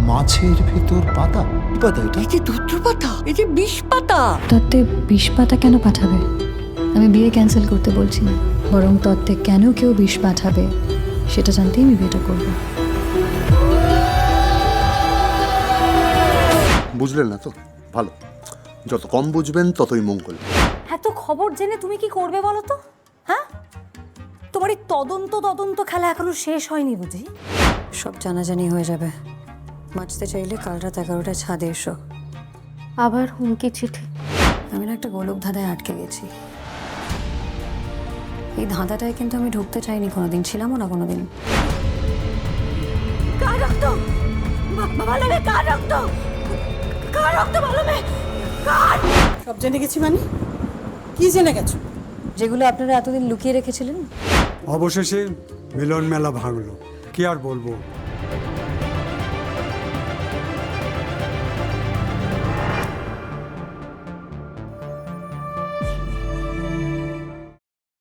মাছের ভেতর পাতা? পাতা এটা? এই যে ধুত্র পাতা এই যে বিষ পাতা। তত্ত্বে বিষ পাতা কেন পাঠাবে? আমি বিয়ে ক্যান্সেল করতে বলছি না। বরং তত্ত্বে কেন কেউ বিষ পাঠাবে সেটা জানতেই আমি বিয়েটা করব। বুঝলেন না তো? ভালো। যত কম বুঝবেন ততই মঙ্গল। এত খবর জেনে তুমি কি করবে বলো তো? এই তদন্ত তদন্ত খেলা এখনও শেষ হয়নি বুঝি? সব জানাজানি হয়ে যাবে। বাঁচতে চাইলে কাল রাত এগারোটায় ছাদে এসো। আবার হুমকি চিঠি। আমি না একটা গোলক ধাঁধায় আটকে গেছি। এই ধাঁধাটায় কিন্তু আমি ঢুকতে চাইনি কোনোদিন ছিলামও না কোনোদিন। কার রক্ত? ভালো মেয়ে কার রক্ত? কার রক্ত ভালো মেয়ে? কার? সব জেনে গেছি মানে? কি জেনে গেছো? যেগুলো আপনারা এতদিন লুকিয়ে রেখেছিলেন? অবশেষে মিলন মেলা ভাঙলো। কি আর বলব?